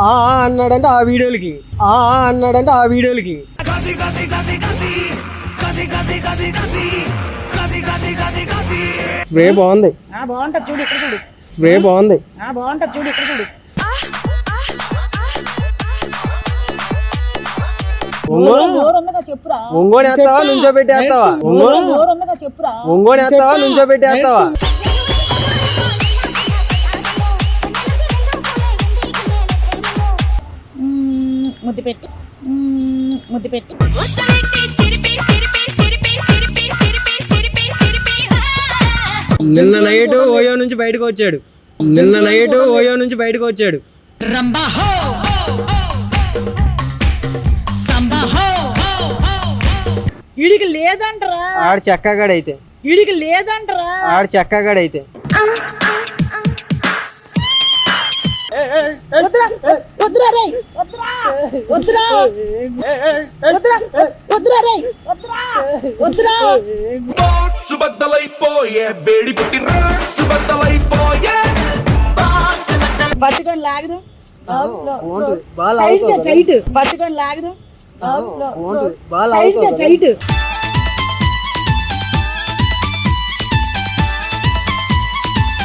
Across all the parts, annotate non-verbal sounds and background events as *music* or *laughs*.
ఆ ఆ అన్నాడంటే ఆ వీడియోలకి. ఆ ఆ అన్నాడంటే ఆ వీడియోలకి. స్ప్రే బాగుంది. ఆ బాగుంటది. చూడు ఇక్కడ చూడు. స్ప్రే బాగుంది. ఆ బాగుంటది. చూడు ఇక్కడ చూడు. ఒంగోని వేస్తావా? నుంచో పెట్టేస్తావా ఒంగోని వేస్తావా? నుంచో పెట్టేస్తావా ముద్దు పెట్టి ముద్దు పెట్టి ముద్దలెట్టి చిరిపి చిరిపి చిరిపి చిరిపి చిరిపి చిరిపి చిరిపి నిన్న నైట్ ఓయో నుంచి బయటకు వచ్చాడు. నిన్న నైట్ ఓయో నుంచి బయటకు వచ్చాడు వీడికి లేదంటరా. ఆడు చెక్కగాడైతే వీడికి లేదంటరా. ఆడు చెక్కగాడైతే వద్దురా రేయ్ వద్దురా వద్దురా వద్దురా రేయ్ వద్దురా సుబద్దలైపోయే వేడి పుట్టి సుబద్దలైపోయే పట్టుకొని లాగదు. బాగా టైట్ పట్టుకొని లాగదు బాగా టైట్.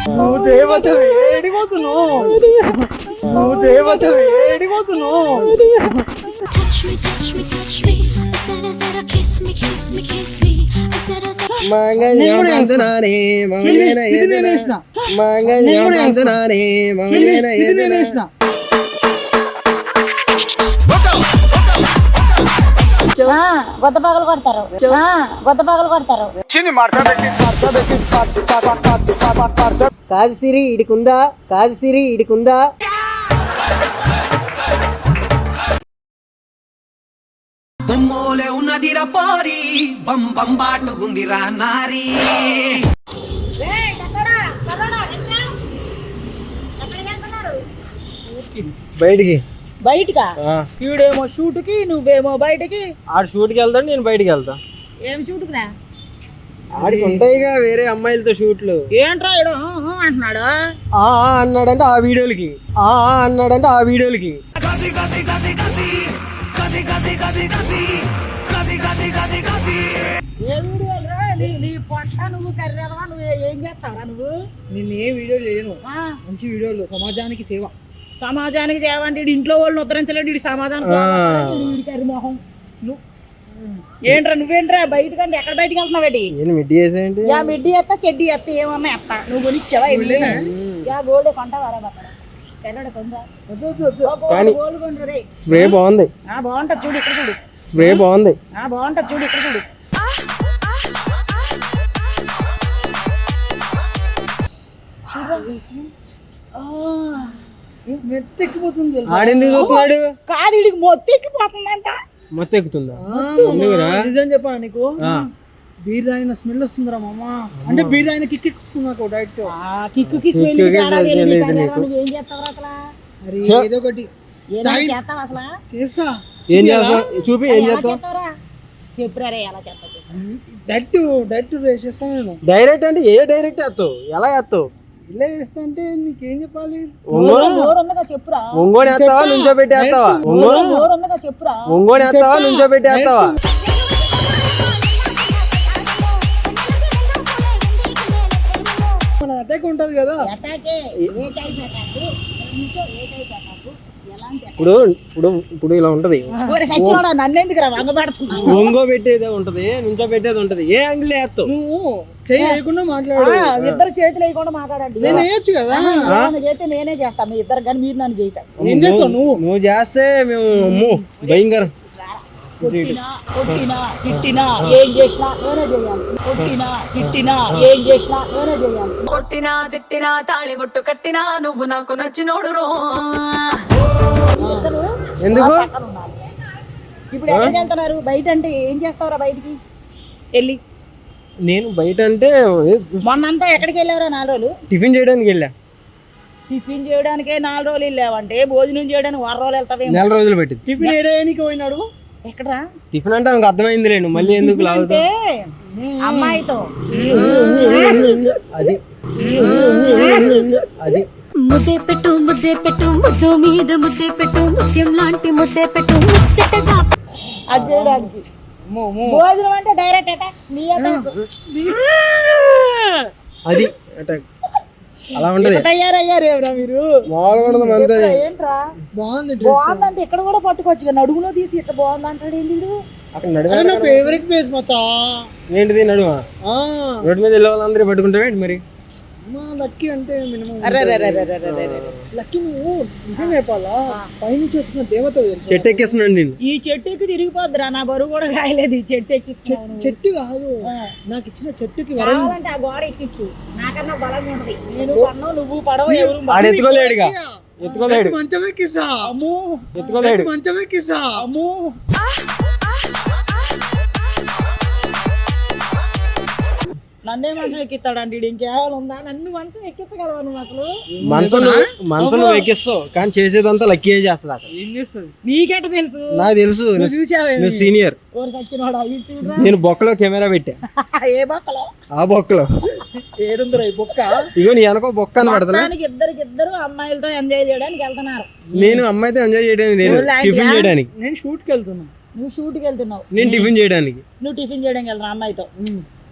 నువ్వు దేవత ఏడిపోతున్నావు నువ్వు దేవత ఏడిపోతున్నావు Touch me, గొద్ద పగలు కొడతారు. ఆ, గొద్ద పగలు కొడతారు. కాదు సిరి ఇడికుందా? కాదు సిరి ఇడికుందా? బొమ్మోలే ఉన్నదిరా పోరి బం బం బాటుకుందిరా నారీ. బయటికి. బయటగా ఆ, వీడేమో షూట్కి నువ్వేమో బయటకి. ఆడు షూట్కి వెళ్తాడు నేను బయటికి వెళ్తా. ఏం షూట్కురా? ఆడికి ఉంటాయిగా వేరే అమ్మాయిలతో షూట్లు. ఏంట్రా ఈడు? హూ హూ అంటున్నాడు? ఆ ఆ అన్నాడంటే ఆ వీడియోలకి. ఆ ఆ అన్నాడంటే ఆ వీడియోలకి. ఏ వీడియోలురా? నీ నీ పొట్ట నువ్వు కర్రెదవా నువ్వు ఏం చేస్తావరా నువ్వు? నేను ఏ వీడియో లేను ఆ, మంచి వీడియోలు. సమాజానికి సేవ. సమాజానికి చేయాలంటే ఇంట్లో వాళ్ళని ఉద్ధరించలేడు వీడి సమాజానికి మొహం. నువ్వు ఏంట్రా నువ్వేంట్రా బయటకంటే ఎక్కడ బయటికి వెళ్తున్నావేటి ఏంటి? మిడ్డి చేసేయండి? యా మిడ్డి ఎత్తా చెడ్డి ఎత్తా ఏమన్నా ఎత్తా నువ్వు కొనిచ్చావా ఇవి యా గోల్డ్ కానీ- రే. స్ప్రే బాగుంది. ఆ బాగుంటది చూడు ఇక్కడ చూడు. స్ప్రే బాగుంది. ఆ బాగుంటది చూడు ఇక్కడ చూడు. మెత్తెక్కిపోతుంది? ఆడెందుకు చూస్తున్నాడు కాదు వీడికి మొత్తం ఎక్కిపోతుందంట మొత్తం. ఎక్కుతుందా ఆ, ఎందుకురా? నిజం చెప్పా నీకు. బీర్ తాగిన స్మెల్ వస్తుందిరా మామ. అంటే బీర్ తాగిన కిక్ ఎక్కుతుంది నాకు డైరెక్ట్ ఆ కిక్కుకి స్మెల్. నువ్వేం చేస్తావు అసలు? ఛ. ఏదో ఒకటి. చేస్తావు అసలు? చేస్తా. ఏం చేస్తావు? చూపి ఏం ఎలా చేస్తావు? చేస్తావు చెప్పు. డైరెక్ట్ డైరెక్ట్ రేస్ చేస్తా నేను. డైరెక్ట్ అంటే ఏ డైరెక్ట్ వేస్తావు ఎలా వేస్తావు ఇలా చేస్తా అంటే నీకేం చెప్పాలి? చెప్పురా. ఒంగోని వేస్తావా? నుంచో పెట్టేస్తావా ఒంగోని చెప్పురా. ఒంగోని వేస్తావా? నుంచో పెట్టేస్తావా మన అటాక్ ఉంటది కదా. అటాకే ఏ టైప్ అటాక్? ఏ టైప్ అటాక్? ఇప్పుడు ఇప్పుడు ఇప్పుడు ఇలా ఉంటది. ఒంగో పెట్టేదే ఉంటది నుంచో పెట్టేది ఉంటది. ఏ యాంగిల్ వేస్తావు? నువ్వు చెయ్యి వేయకుండా మాట్లాడు. ఇద్దరు చేతులు వేయకుండా మాట్లాడండి. నేను వేయొచ్చు కదా? నన్ను చేస్తే నేనే చేస్తాను మీ ఇద్దరు కానీ మీరు నన్ను చేయకండి. ఏం చేస్తావు నువ్వు నువ్వు? చేస్తే మేము అమ్మో భయంకరం. కొట్టినా కొట్టినా తిట్టినా ఏం చేసినా నేనే చేయాలి. కొట్టినా తిట్టినా ఏం చేసినా నేనే చేయాలి. కొట్టినా తిట్టినా తాళి బొట్టు కట్టినా నువ్వు నాకు నచ్చినోడు రో ఎందుకు. ఇప్పుడు ఎక్కడికి వెళ్తున్నారు బయట అంటే ఏం చేస్తావురా బయటికి? వెళ్ళి. నేను బయట అంటే మొన్నంతా ఎక్కడికి వెళ్ళావురా నాలుగు రోజులు? టిఫిన్ చేయడానికి వెళ్ళా. టిఫిన్ చేయడానికే నాలుగు రోజులు వెళ్ళావంటే భోజనం చేయడానికి వారం రోజులు వెళ్తావేమో. నెల రోజులు పెట్టింది టిఫిన్ ఏడేయడానికి పోయినాడు? ఎక్కడరా? టిఫిన్ అంటే ఆమెకు అర్థమైంది లేను మళ్ళీ ఎందుకు అంటే లాగుతావు? అమ్మాయితో. అది అది. ముద్దే పెట్టు ముద్దే పెట్టు ముద్దు మీద ముద్దే పెట్టు ముత్యం లాంటి ముద్దే పెట్టు ముచ్చటగా అది చేయడానికి అమ్మో, అమ్మో. భోజనం అంటే డైరెక్ట్ అటాక్ నీ అటాక్ అది. అటాక్ అలా ఉంటది. తయారయ్యారు మీరు? ఏంట్రా బాగుంది బాగుందంటే ఇక్కడ కూడా పట్టుకోవచ్చు కదా. నడుములో తీసి ఇట్లా బాగుంది అంటాడు ఏంటి వీడు? అక్కడ నడువ నా ఫేవరెట్ ప్లేస్ మచ్చా. ఏంటిది నడువ? ఆ, రోడ్డు మీద వెళ్ళే వాళ్ళందరూ పట్టుకుంటావు ఏంటి మరి? అమ్మా లక్కీ అంటే మినిమం. లక్కీ నువ్వు నిజం చెప్పాలా? పైనుంచి వచ్చిన దేవత? చెట్టు నేను ఈ చెట్టు ఎక్కి తిరిగిపోద్దిరా నా బరువు కూడా కాయలేదు ఈ చెట్టు ఎక్కి చెట్టు కాదు. నాకు ఇచ్చిన చెట్టుకి వరం. కావాలంటే ఆ గోడ ఎక్కిచ్చు నాకన్నా బలంగా ఉంటది. నేను పడను నువ్వు పడవ ఎవరు ఆడు ఎత్తుకోలేడుగా. ఎత్తుకోలేడు. మంచం ఎక్కిస్తా. అమ్ము. ఎత్తుకోలేడు. మంచం ఎక్కిస్తా. అమ్ము. నన్నే మంచం ఎక్కిస్తాడండి ఇంకేమైనా ఉందా? నన్ను మంచం ఎక్కించగలవా నువ్వు అసలు? మనసు నువ్వు మనసు నువ్వు ఎక్కిస్తావు కానీ చేసేదంతా లక్కీ చేస్తుంది అక్కడ. ఏం చేస్తుంది నీకెట తెలుసు? నాకు తెలుసు. నువ్వు చూసావే నువ్వు సీనియర్. ఓరు సచ్చినోడా ఇది చూడరా? నేను బొక్కలో కెమెరా పెట్టా. ఏ బొక్కలో? ఆ బొక్కలో. ఏడుందిరా ఈ బొక్క? ఇగో నీ వెనక బొక్క అని పడతా ఇద్దరికి ఇద్దరు అమ్మాయిలతో ఎంజాయ్ చేయడానికి వెళ్తున్నారు. నేను అమ్మాయితో ఎంజాయ్ చేయడానికి నేను? టిఫిన్ చేయడానికి. నేను షూట్కి వెళ్తున్నా. నువ్వు షూట్కి వెళ్తున్నావు. నేను టిఫిన్ చేయడానికి. నువ్వు టిఫిన్ చేయడానికి వెళ్తున్నావు అమ్మాయితో.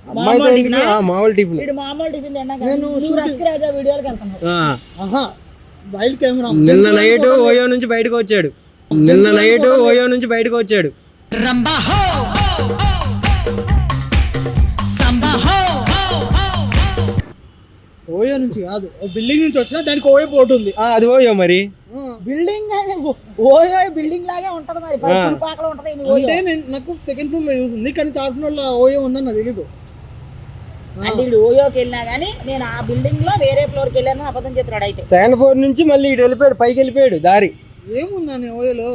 అమ్మాయితో మామూలు ఎందుకు? ఆ, మామూలు టిఫిన్. వీడు మామూలు టిఫిన్ తిన్నాక నేను నువ్వు రస్కి రాజా వీడియోకి వెళ్తున్నావు. ఆ, ఆహా వైల్డ్ కెమెరా. నిన్న నైట్ ఓయో నుంచి బయటకు వచ్చాడు. నిన్న నైట్ ఓయో నుంచి బయటకు వచ్చాడు. ఓయో నుంచి కాదు ఓ బిల్డింగ్ నుంచి వచ్చినా దానికి ఓయో పోటు ఉంది. ఆ, అది ఓయో మరి. బిల్డింగ్ ఓయో బిల్డింగ్ లాగే ఉంటది మరి. పాకలో ఉంటది ఓయో. అంటే నేను నాకు సెకండ్ ఫ్లోర్లో యూస్ ఉంది కానీ థర్డ్ ఫ్లోర్లో ఓయో ఉందని నాకు తెలీదు. అంటే ఓయోకి వెళ్ళినా గానీ నేను ఆ బిల్డింగ్లో వేరే ఫ్లోర్కి వెళ్ళాను అబద్ధం చెప్తున్నాడు అయితే. సెకండ్ ఫ్లోర్ నుంచి మళ్ళీ ఇటు వెళ్ళిపోయాడు పైకి వెళ్ళిపోయాడు దారి. ఏముందని ఓయోలో?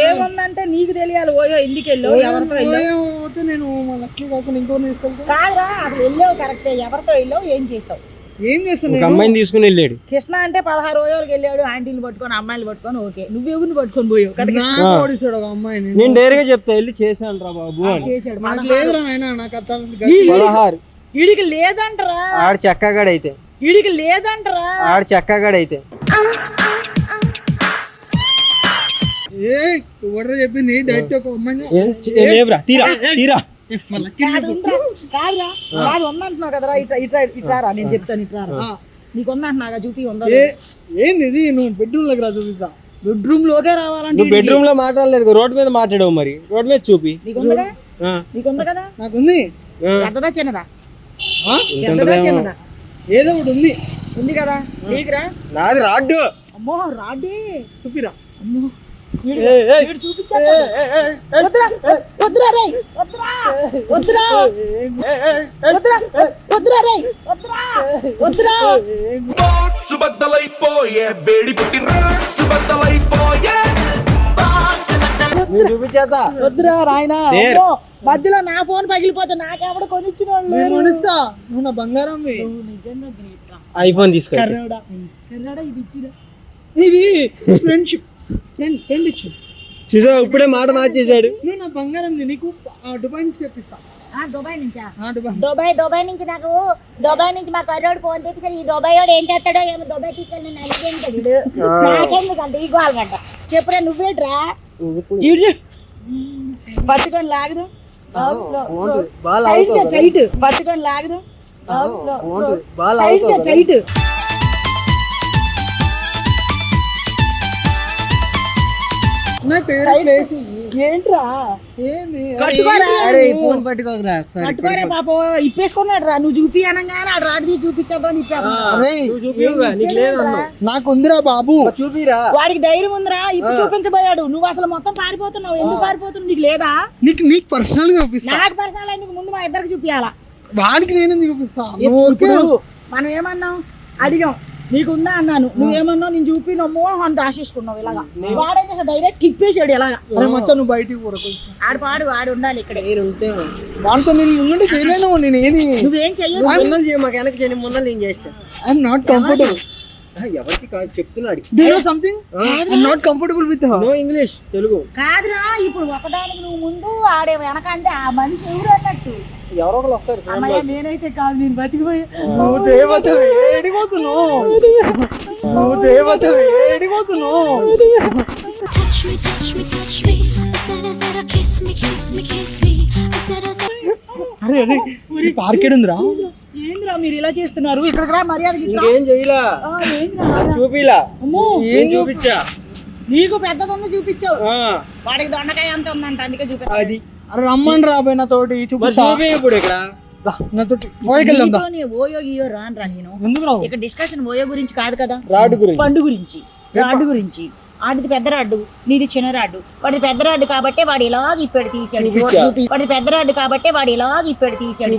ఏముందంటే నీకు తెలియాలి ఓయో ఎందుకు వెళ్ళావు ఎవరితో వెళ్ళావు నేను లక్కీ కాకుండా ఇంకో తీసుకెళ్తా? కాదురా అసలు వెళ్ళావు కరెక్టే ఎవరితో వెళ్ళావు ఏం చేసావు? ఏం చేస్తాను ఒక అమ్మాయిని తీసుకుని వెళ్ళాడు. కృష్ణ అంటే పదహారు ఓయోలకు వెళ్ళాడు ఆంటీని పట్టుకొని అమ్మాయిలు పట్టుకొని ఓకే. నువ్వు ఎవరిని పట్టుకొని పోయావు? ఒక అమ్మాయిని నేను. డైరెక్ట్గా చెప్తా వెళ్ళి చేశాను రా బాబు చేశాడు. నాకు పదహారు. వీడికి లేదంటరా. ఆడు చెక్కగాడైతే. వీడికి లేదంటరా. ఆడు చెక్కగాడైతే. ఏ ఎవడో చెప్పింది డైరెక్ట్ ఒక ఏ లేవురా తీరా తీరా? కాదురా కాదు ఉందంటున్నావు కదరా ఇట్లా ఇట్లా ఇట్లారా నేను చెప్తాను ఇట్లారా నీకు ఉందంటున్నాగా చూపి ఉందా? ఏ ఏంది ఇది? నువ్వు బెడ్రూమ్లోకి రా చూపిస్తా. బెడ్రూమ్ లోకే రావాలంటే నువ్వు బెడ్రూమ్లో మాట్లాడలేదు రోడ్ మీద మాట్లాడావు మరి. రోడ్ మీద చూపి. నీకు నీకు ఉంది కదా? చిన్నదా ఆ? పెద్దదా చిన్నదా? ఏదో ఒకటి ఉంది. ఉంది కదా? నీకురా? నాది రాడ్డు. అమ్మో రాడి చూపిరా. అమ్మో. వీడు- వీడు చూపించాడు వద్దురా వద్దురా. అమ్మో, మధ్యలో నా ఫోన్ పగిలిపోతే నాకెవడ కొనిచ్చిన వాళ్ళు నేను లేరు. కొనిస్తా. నువ్వు నా బంగారం నువ్వు నిజంగా great రా. ఐఫోన్ తీసుకో కర్రోడా కర్రోడా ఇది ఇచ్చిరా. ఇది ఫ్రెండ్షిప్ ఫ్రెండ్ ఫ్రెండ్ ఇచ్చు. చూసా ఇప్పుడే మాట మార్చేశాడు. నువ్వు నా బంగారం నీకు ఆ దుబాయ్ నుంచి తెప్పిస్తా. ఆ, దుబాయ్ నుంచా? ఆ దుబాయ్. దుబాయ్ దుబాయ్ నుంచి నాకు దుబాయ్ నుంచి మా కర్రోడు ఫోన్ తెప్పించారు ఈ దుబాయ్ వాడు ఏం చేస్తాడో ఏమో దుబాయ్ తీసుకెళ్ళి నన్ను అడిగేంటాడు నాకెందుకంట ఈ గోల్గంట చెప్పురా నువ్వేట్రా? పచ్చుకొని లాగదు. పచ్చుకొని లాగదు. బాగా టైట్ టైట్. నా ఫేవరెట్ ప్లేస్ ఏంట్రా? ఏంది? కట్టుకోరా. అరే ఈ ఫోన్ పట్టుకోకరా ఒకసారి కట్టుకోరా పాప. ఇప్పేసుకున్నాడు రా నువ్వు చూపి అనగానే ఆడు రాడి తీసి చూపించాడు అని నీకు ఉందిరా బాబు. చూపిరా వాడికి ధైర్యం ఉందిరా. ఇప్పుడు చూపించబోయాడు. నువ్వు అసలు మొత్తం పారిపోతున్నావు. ఎందుకు పారిపోతున్నావు? నీకు లేదా? నీకు నీకు పర్సనల్గా చూపిస్తా. నాకు పర్సనల్ ఎందుకు? ముందు మా ఇద్దరికి చూపించాలా వాడికి నేను చూపిస్తా? మనం ఏమన్నాం? అడిగాం. నీకుందా అన్నాను. నువ్వేమన్నావు? నేను చూపి నమ్మో అంత ఆశిస్తున్నావు ఇలాగా వాడేం చేసాడు డైరెక్ట్ కిప్పేసాడు ఇలాగా. అరే మచ్చా నువ్వు బయటికి ఆడు పాడు ఆడు ఉండాలి ఇక్కడ. వాడితో నేను ముందుంటే చేయలేను నేను ఏది నువ్వేం చెయ్యదు ముందలు చేయ మాకు వెనక చేయండి ముందలు నేను చేస్తా? ఐఎమ్ నాట్ కంఫర్టబుల్ ఎవరికి కాదు చెప్తున్నాడు. Do know something not comfortable with no English Telugu. కాదురా ఇప్పుడు ఒకదానికి నువ్వు ముందు ఆడే వెనక అంటే ఆ మనిషి ఎవరు అన్నట్టు? ఎవరో ఒకరు వస్తారు అమ్మయ్య నేనైతే కాదు నేను బతికిపోయి. నువ్వు దేవత ఏడిపోతున్నావు. నువ్వు దేవత ఏడిపోతున్నావు. Touch me, touch me, touch me. Zara, zara, kiss me, kiss me, kiss me. Zara, zara. అరే అరే పార్కెడ్ ఉందిరా? మీరు ఇలా చేస్తున్నారు. ఇక్కడికి రా మర్యాద ఇంకేం చెయ్యలా? చూపిలా? అమ్మో. ఏం చూపించా? నీకు పెద్దది ఉంది చూపించావు. ఆ, వాడికి దొండకాయ అంత ఉందంట అందుకే చూపించా అది. అరే రమ్మని రాబోయ్ చూపిస్తా. చూపి ఇప్పుడు ఇక్కడ? ఓయో గీయో రాను నేను. డిస్కషన్ ఓయో గురించి కాదు కదా? రాడు గురించి. పండు గురించి. రాడ్డు గురించి. ఆడిది పెద్ద రాడ్డు నీది చిన్న రాడ్డు. వాడి పెద్ద రాడ్డు కాబట్టి వాడు ఇలాగ ఇప్పాడు తీసాడు. వాడి పెద్ద రాడ్డు కాబట్టి వాడు ఇలాగ ఇప్పాడు తీసాడు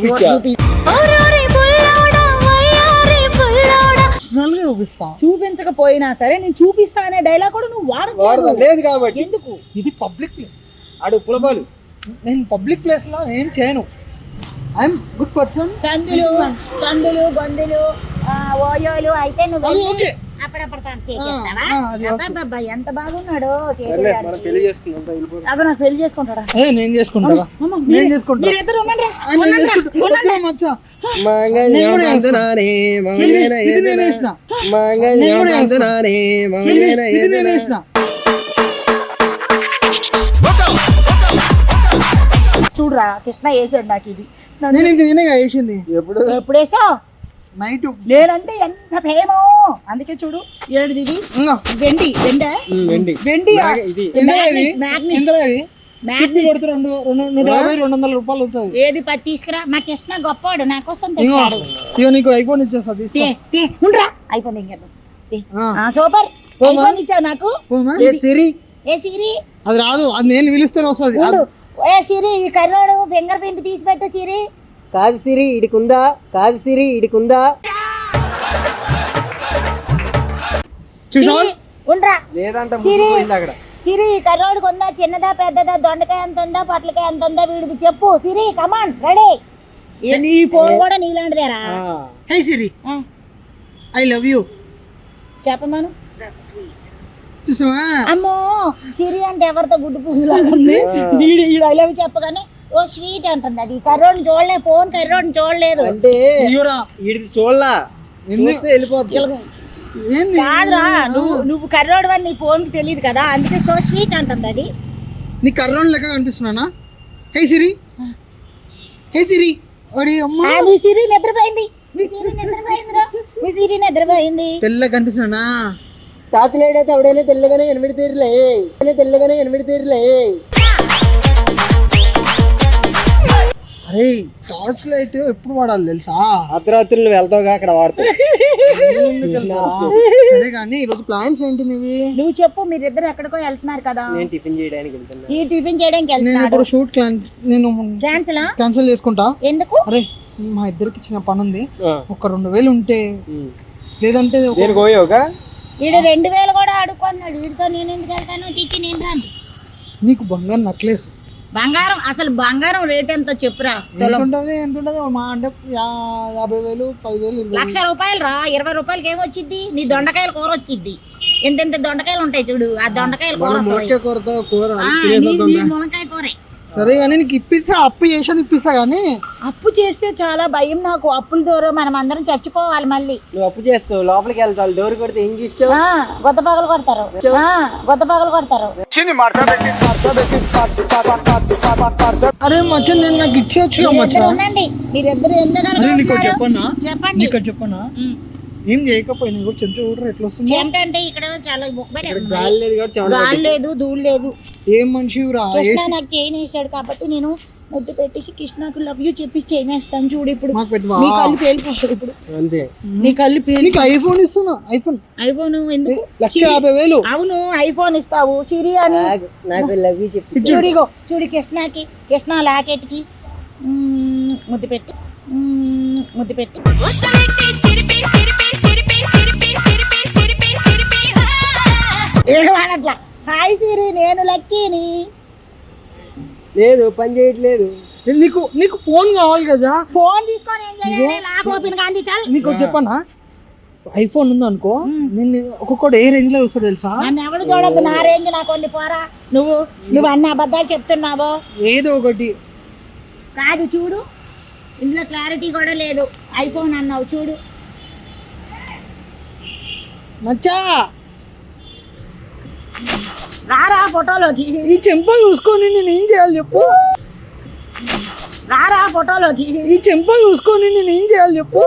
బుల్లోడా. నన్ను చూపిస్తా. చూపించకపోయినా సరే నేను చూపిస్తా అనే డైలాగ్ కూడా నువ్వు వాడదా? లేదు కాబట్టి. ఎందుకు? ఇది పబ్లిక్ ప్లేస్ ఆడు పులపాలు నేను పబ్లిక్ ప్లేస్లో ఏం చేయను. ఐఎమ్ గుడ్ పర్సన్ సందులు సందులు గొంతులు ఓయోలు అయితే నువ్వు ఓకే. అప్పుడప్పుడు ఎంత బాగున్నాడో అబ్బా నాకు పెళ్ళి చేసుకుంటాడా? నేను నేను చేసుకుంటా. చూడరా కృష్ణ వేసాడు నాకు ఇది. నేను ఇంక నేనే వేసింది? ఎప్పుడు? ఎప్పుడు వేసావు? నైట్. నేనంటే ఎంత ఫేమో అందుకే చూడు ఏడుది ఇది? వెండి వెండా? వెండి. ఇది. రెండు రెండు నూట యాభై రెండు వందల రూపాయలు ఏది పది తీసుకురా? మా కృష్ణ గొప్పవాడు నా కోసం తెచ్చాడు. ఇగో నీకు ఐఫోన్ ఇచ్చేస్తా తీసుకో. ఉండురా. ఇంకేద్దాం. ఆ, సూపర్. ఐఫోన్ ఇచ్చావు నాకు? ఏ సిరి? ఏ సిరి? అది రాదు అది నేను పిలిస్తేనే వస్తుంది. ఏ సిరి ఈ కర్రోడు ఫింగర్ ప్రింట్ తీసి పెట్టు సిరి. కాదు సిరి ఇడికుందా? కాదు సిరి ఇడికుందా? చూసావా సిరి, ఉండ్రా. లేదంట సిరి. ముందు పోయింది అక్కడ. సిరి ఈ ఉందా చిన్నదా పెద్దదా? దొండకాయ ఎంత ఉందా? పొట్లకాయ ఎంత ఉందా? వీడిది చెప్పు. సిరి కమాన్ రెడీ నీ ఫోన్ కూడా నీలాంటిదేరా హై సిరి. ఆ, ఐ లవ్ యూ చెప్పమను. చూసావా అమ్మో సిరి అంటే ఎవరితో గుడ్డు పువ్వులాగా ఉంది? ఈడు ఈడు ఐ లవ్ చెప్పగానే ఓ స్వీట్ అంటుంది అది. కర్రోడ్ని చూడలే ఫోన్ కర్రోడ్ని చూడలేదు. అంటే ఈడిది చూడలా. ఏంది? కాదురా నువ్వు నువ్వు కర్రోడు అని నీ ఫోన్కి తెలియదు కదా అందుకే సో స్వీట్ అంటుంది అది. నీ కర్రోన్ లెక్క కనిపిస్తున్నానా? హై సిరి. హే సిరి. ఒడి అమ్మ. ఆ, మీ సిరి నిద్రపోయింది. మీ సిరి నిద్రపోయిందిరా. మీ సిరి నిద్రపోయింది. తెల్ల కనిపిస్తున్నానా? తాతలేడైతే ఎవడైనా తెల్లగానే ఎనిమిది తీరులే తెల్లగానే ఎనిమిది తీరులే అరే టార్చ్ లైట్ ఎప్పుడు వాడాలి తెలుసా? అర్ధరాత్రులు వెళ్తావుగా అక్కడ వాడతావు? *laughs* సరే కానీ ఈరోజు ప్లాన్స్ ఏంటి నీవి నువ్వు చెప్పు మీరిద్దరు ఎక్కడికో వెళ్తున్నారు కదా. నేను టిఫిన్ చేయడానికి వెళ్తున్నా. ఈ టిఫిన్ చేయడానికి నేను ఇప్పుడు షూట్ నేను క్యాన్సిల్ క్యాన్సిల్ చేసుకుంటా. ఎందుకు? అరే మా ఇద్దరికి చిన్న పని ఉంది ఒక రెండు వేలు ఉంటే. లేదంటే ఒక- నేను పోయావుగా? వీడు రెండు వేలు కూడా అడుక్కున్నాడు వీడితో నేను ఎందుకు వెళ్తాను? చిచ్చి నేను రాను. నీకు బంగారు నక్లెస్ బంగారం అసలు బంగారం రేట్ ఎంతో చెప్పురా ఎంత ఉంటుంది ఎంత ఉంటుంది మా అంటే యాభై వేలు పదివేలు లక్ష రూపాయలు రా ఇరవై రూపాయలకి ఏమొచ్చిద్ది నీ దొండకాయల కూర వచ్చిద్ది. ఎంత ఎంత దొండకాయలు ఉంటాయి చూడు ఆ దొండకాయల కూర కూర. మునక్కాయ కూరే. సరే కానీ నీకు ఇప్పిస్తా అప్పు చేసాను ఇప్పిస్తా కానీ. అప్పు చేస్తే చాలా భయం నాకు. అప్పుల దూరం మనం అందరం చచ్చిపోవాలి మళ్ళీ. నువ్వు అప్పు చేస్తావు లోపలికి వెళ్తావు డోర్ కొడితే ఏం చేస్తావు? ఆ, గొద్ద పగలు కొడతారు. గొద్ద పగలు కొడతారు. అరే మచ్చ నేను నాకు ఇచ్చేయచ్చు మచ్చ? మీరిద్దరు ఎందుకు చెప్పండి. చెప్పన్నా? ఉమ్. ఏం చేయకపోయినా కూడా చెంచా చూడరు ఎట్లా వస్తుంది? చెమట అంటే ఇక్కడ చాలా మొక్కబడి ఉంది. గాలి లేదు కాబట్టి చెమట గాలి లేదు ధూళి లేదు. ఏం మనిషి రా? కృష్ణ నాకు చైన్ వేసాడు కాబట్టి నేను ముద్దు పెట్టేసి కృష్ణకు లవ్ యూ చెప్పి చైన్ వేస్తాను చూడు ఇప్పుడు. నీ కళ్ళు పేలిపోతుంది ఇప్పుడు. అంతే. నీ కళ్ళు పేలి ఐఫోన్ ఇస్తున్నా ఐఫోన్ ఐఫోన్ ఎందుకు? లక్ష యాభై వేలు. అవును ఐఫోన్ ఇస్తావు. సిరి అని. నాకు- నాకు లవ్ యూ చెప్పి. చూడిగో చూడు కృష్ణకి కృష్ణ లాకెట్కి. ముద్దు పెట్టి. ముద్దు పెట్టి. ముద్దులెట్టి చిరిపి చిరిపి చిరిపి చిరిపి చిరిపి చిరిపి చిరిపి హా. ఏమనట్లా హాయ్ సిరి నేను లక్కీని. లేదు పని చేయట్లేదు. నీకు నీకు ఫోన్ కావాలి కదా? ఫోన్ తీసుకొని ఏం చేయాలి? లాక్ ఓపెన్ కాంతి చాలు. నీకు ఒకటి చెప్పనా? ఐఫోన్ ఉంది అనుకో నేను ఒక్కొక్కటి ఏ రేంజ్లో వస్తాడు తెలుసా? నన్ను ఎవడు చూడొద్దు నా రేంజ్ నాకు ఉంది పోరా. నువ్వు నువ్వు అన్ని అబద్ధాలు చెప్తున్నావు? ఏదో ఒకటి. కాదు చూడు. ఇందులో క్లారిటీ కూడా లేదు. ఐఫోన్ అన్నావు చూడు. మచ్చా! రారా ఫోటోలోకి. ఈ చెంప చూసుకొని నేను ఏం చేయాలి చెప్పు? రారా ఫోటోలోకి. ఈ చెంప చూసుకొని నేను ఏం చేయాలి చెప్పు?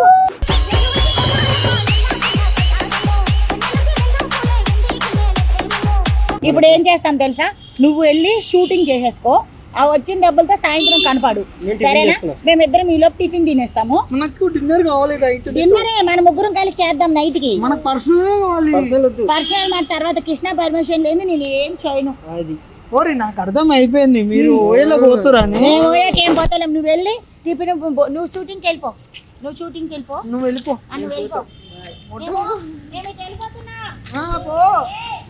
ఇప్పుడు ఏం చేస్తాం తెలుసా? నువ్వు వెళ్ళి షూటింగ్ చేసేసుకో. ఆ వచ్చిన డబ్బులతో సాయంత్రం కనపడు. నేను సరేనా. మేమిద్దరం ఈ లోపు టిఫిన్ తినేస్తాము. మనకు డిన్నర్ కావాలి డిన్నరే మన ముగ్గురం కలిసి చేద్దాం నైట్కి మనకు పర్సనల్ మాట తర్వాత కృష్ణ పర్మిషన్ లేదు నేను ఏం చేయను. అది. ఓరి నాకు అర్థం అయిపోయింది మీరు ఓయలో పోతురని. మేము పోయాక ఏం పోతలేం. నువ్వు వెళ్ళి టిఫిన్ నువ్వు షూటింగ్కి వెళ్ళిపో. నువ్వు షూటింగ్కి వెళ్ళిపో. నువ్వు వెళ్ళిపో. నువ్వు వెళ్ళిపో. ఇటు వెళ్ళిపోతున్నా? ఆ, పో.